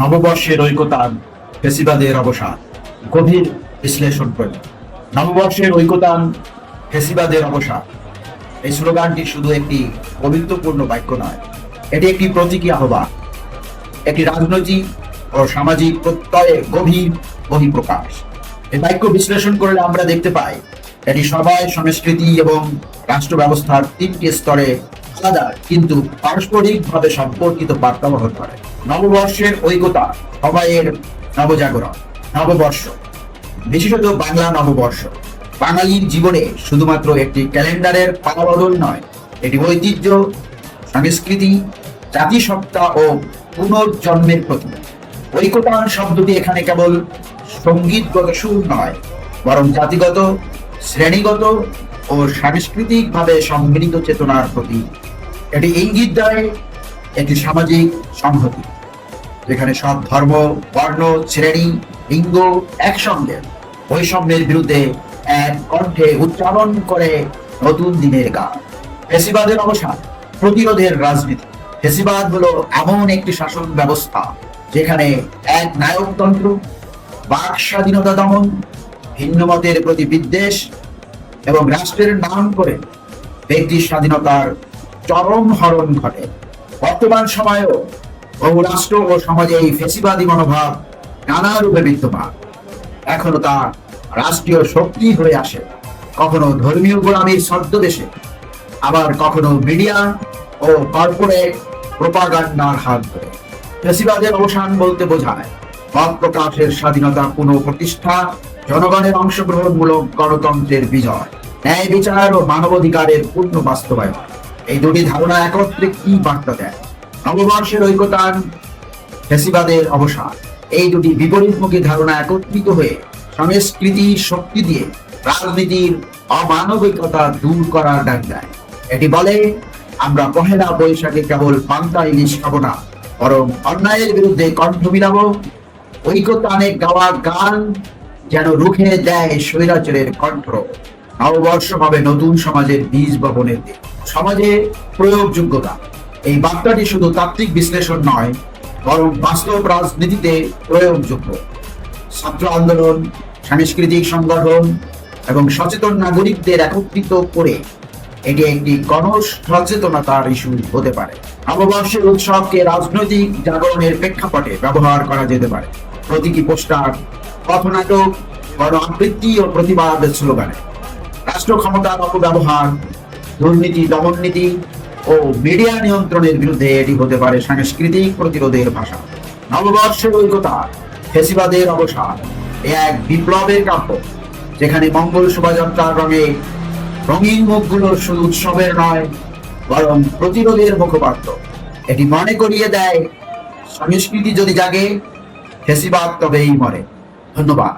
নববর্ষের ঐকতান ফেসিবাদের অবসান। গভীর বিশ্লেষণ করল নববর্ষের ঐকতান ফেসিবাদের অবসান। এই স্লোগানটি শুধু একটি পবিত্রপূর্ণ বাক্য নয়, এটি একটি প্রতীকী আহ্বান, একটি রাজনৈতিক ও সামাজিক প্রত্যয়ে গভীর বহিঃপ্রকাশ। এই বাক্য বিশ্লেষণ করলে আমরা দেখতে পাই, এটি সবাই সংস্কৃতি এবং রাষ্ট্র ব্যবস্থার তিনটি স্তরে আলাদা কিন্তু পারস্পরিকভাবে সম্পর্কিত বার্তা বহন করে নববর্ষের ঐক্যতা সবাইয়ের নবজাগরণ, নববর্ষ। বিশেষত বাংলা নববর্ষ। বাঙালির জীবনে শুধুমাত্র একটি ক্যালেন্ডারের পালাবদল নয়, এটি ঐতিহ্য, সংস্কৃতি, জাতিসত্তা ও পুনর্জন্মের প্রতীক। ঐকতান শব্দটি এখানে কেবল সঙ্গীতগত সুর নয়, বরং জাতিগত, শ্রেণীগত ও সাংস্কৃতিকভাবে সম্মিলিত চেতনার প্রতীক। এটি ইঙ্গিত দেয় একটি সামাজিক সংহতি, যেখানে সব ধর্ম, বর্ণ, শ্রেণি, লিঙ্গ একসঙ্গে বৈষম্যের বিরুদ্ধে এক কণ্ঠে উচ্চারণ করে নতুন দিনের গান। ফেসিবাদের অবসান, প্রতিরোধের রাজনীতি। ফেসিবাদ হলো এমন একটি শাসন ব্যবস্থা, যেখানে এক নায়কতন্ত্র, বাক স্বাধীনতা দমন, ভিন্ন মতের প্রতি বিদ্বেষ এবং রাষ্ট্রের নাম করে ব্যক্তি স্বাধীনতার চরম হরণ ঘটে। বর্তমান সময়েও বহু রাষ্ট্র ও সমাজে এই ফেসিবাদী মনোভাব নানা রূপে বিদ্যমান। এখনও তা রাষ্ট্রীয় শক্তি হয়ে আসে কখনো ধর্মীয় গোলামীর ছদ্মবেশে, আবার কখনো মিডিয়া ও কর্পোরেট প্রোপাগান্ডার হাত ধরে। ফেসিবাদের অবসান বলতে বোঝায়, মত প্রকাশের স্বাধীনতা পুনঃ প্রতিষ্ঠা জনগণের অংশগ্রহণমূলক গণতন্ত্রের বিজয়, ন্যায় বিচার ও মানবাধিকারের পূর্ণ বাস্তবায়ন। এই দুটি ধারণা একত্রে কি বার্তা দেয়? নববর্ষের ঐক্যতান ফেসিবাদের অবসান। এই দুটি বিপরীতমুখী ধারণা একত্রিত হয়ে সংস্কৃতি শক্তি দিয়ে রাজনীতির অমানবিকতা দূর করার ডাক দেয়। এটি বলে, আমরা পহেলা বৈশাখে কেবল পান্তা ইলিশ খাব না, বরং অন্যায়ের বিরুদ্ধে কণ্ঠ মিলাবো। ঐক্যতানে গাওয়া গান যেন রুখে দেয় স্বৈরাচারের কণ্ঠ। নববর্ষ হবে নতুন সমাজের বীজ বপনের দিন। সমাজে প্রয়োগযোগ্যতা। এই বার্তাটি শুধু তাত্ত্বিক বিশ্লেষণ নয়, বরং বাস্তব রাজনীতিতে প্রয়োগযোগ্য। ছাত্র আন্দোলন, সাংস্কৃতিক সংগঠন এবং সচেতন নাগরিকদের একত্রিত করে এটি একটি গণ সচেতনতার ইস্যু হতে পারে। নববর্ষের উৎসবকে রাজনৈতিক জাগরণের প্রেক্ষাপটে ব্যবহার করা যেতে পারে। প্রতীকী পোস্টার, পথনাটক গণ আবৃত্তি ও প্রতিবাদ স্লোগানে। রাষ্ট্র ক্ষমতার অপব্যবহার দুর্নীতি, দমননীতি ও মিডিয়া নিয়ন্ত্রণের বিরুদ্ধে এটি হতে পারে সাংস্কৃতিক প্রতিরোধের ভাষা। নববর্ষের ঐক্যতা, ফেসিবাদের অবসান, এ এক বিপ্লবের কাব্য, যেখানে মঙ্গল শোভাযাত্রার রঙে রঙিন মুখগুলো শুধু উৎসবের নয়, বরং প্রতিরোধের মুখপাত্র। এটি মনে করিয়ে দেয়, সংস্কৃতি যদি জাগে, ফেসিবাদ তবেই মরে। ধন্যবাদ।